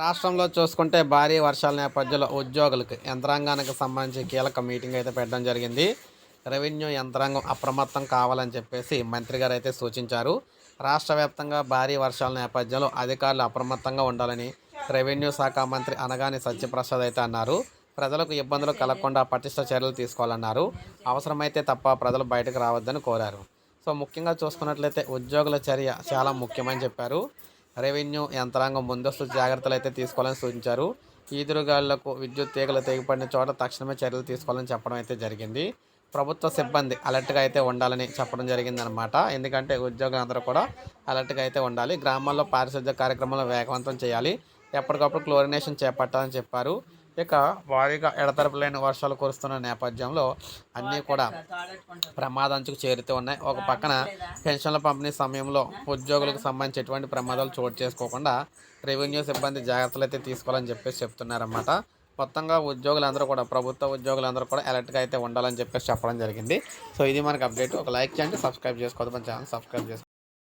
రాష్ట్రంలో చూసుకుంటే భారీ వర్షాల నేపథ్యంలో ఉద్యోగులకు యంత్రాంగానికి సంబంధించి కీలక మీటింగ్ అయితే పెట్టడం జరిగింది. రెవెన్యూ యంత్రాంగం అప్రమత్తం కావాలని చెప్పేసి మంత్రి గారు అయితే సూచించారు. రాష్ట్ర వ్యాప్తంగా భారీ వర్షాల నేపథ్యంలో అధికారులు అప్రమత్తంగా ఉండాలని రెవెన్యూ శాఖ మంత్రి అనగాని సత్యప్రసాద్ అయితే అన్నారు. ప్రజలకు ఇబ్బందులు కలగకుండా పటిష్ట చర్యలు తీసుకోవాలన్నారు. అవసరమైతే తప్ప ప్రజలు బయటకు రావద్దని కోరారు. సో ముఖ్యంగా చూసుకున్నట్లయితే ఉద్యోగుల చర్య చాలా ముఖ్యమని చెప్పారు. రెవెన్యూ యంత్రాంగం ముందస్తు జాగ్రత్తలు అయితే తీసుకోవాలని సూచించారు. ఈదురుగాళ్ళకు విద్యుత్ తీగలు తెగిపడిన చోట తక్షణమే చర్యలు తీసుకోవాలని చెప్పడం అయితే జరిగింది. ప్రభుత్వ సిబ్బంది అలర్ట్గా అయితే ఉండాలని చెప్పడం జరిగిందనమాట ఎందుకంటే ఉద్యోగులందరూ కూడా అలర్ట్గా అయితే ఉండాలి. గ్రామాల్లో పారిశుద్ధ్య కార్యక్రమాలు వేగవంతం చేయాలి. ఎప్పటికప్పుడు క్లోరినేషన్ చేపట్టాలని చెప్పారు. ఇక వారిగా ఎడతరపులేని వర్షాలు కురుస్తున్న నేపథ్యంలో అన్నీ కూడా ప్రమాదంచుకు చేరుతూ ఉన్నాయి. ఒక పక్కన పెన్షన్ల పంపిణీ సమయంలో ఉద్యోగులకు సంబంధించి ఎటువంటి ప్రమాదాలు చోటు చేసుకోకుండా రెవెన్యూ సిబ్బంది జాగ్రత్తలు అయితే తీసుకోవాలని చెప్పేసి చెప్తున్నారన్నమాట. మొత్తంగా ఉద్యోగులందరూ కూడా ప్రభుత్వ ఉద్యోగులందరూ కూడా అలర్ట్గా అయితే ఉండాలని చెప్పేసి చెప్పడం జరిగింది. సో ఇది మనకు అప్డేట్. ఒక లైక్ చేయండి సబ్స్క్రైబ్ చేసుకోవద్దు. మన ఛానల్ సబ్స్క్రైబ్ చేసుకోండి.